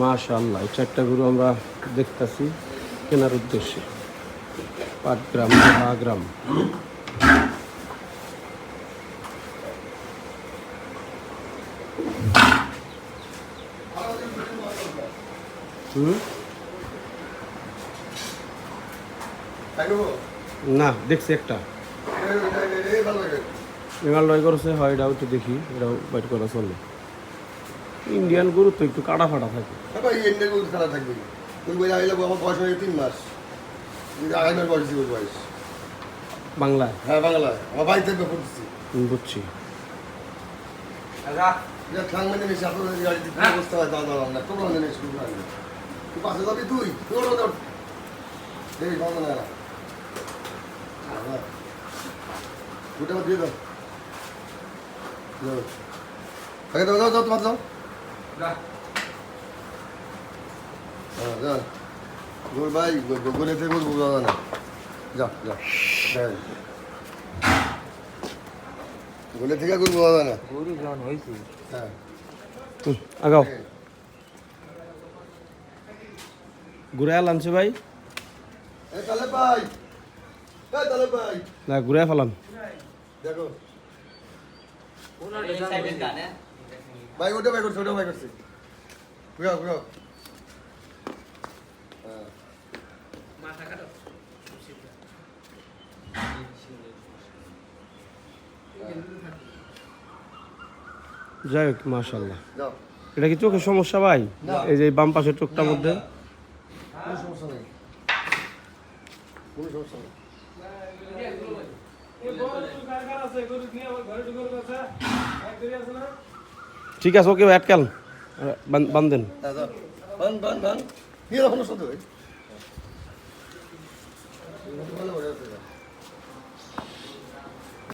মাশাআল্লাহ এই চারটা গরু আমরা দেখতাছি কেনার উদ্দেশ্যে। পাঁচ গ্রাম দা গ্রাম। হুম? না দেখছি একটা। এবার লয় করেছে হয় এটাও একটু দেখি এটাও বাইট করা চলে। ইন্ডিয়ান গরু তো একটু কাটা ফাটা থাকে খেলা থাকবে। ওই বই আইলে আমার বয়স হয়ে তিন মাস। আড়াই মাস বয়স ওর বয়স। বাংলায়? হ্যাঁ আমার বুঝছি। দিয়ে দাও। যাও। আগে দাও দাও দাও তোমার দাও। হ্যাঁ গোল ভাই গোলে থেকে বোঝা না যা যা। থেকে গোল বোঝা না গরু যখন হয়েছে। হ্যাঁ। আগাও। ঘুরে আনছে ভাই। এই তালে ভাই। ভাই। না ঘুরে ফেলাম। দেখো। ভাই ওটা ভাই করছে ওটা ভাই করছে ঘুরাও ঘুরাও যাই হোক মাশাল্লাহ এটা কি চোখের সমস্যা ভাই? এই যে এই বাম পাশের চোখটার মধ্যে? কোনো সমস্যা ঠিক আছে ওকে আটকাল বান্ধেন বান বান বান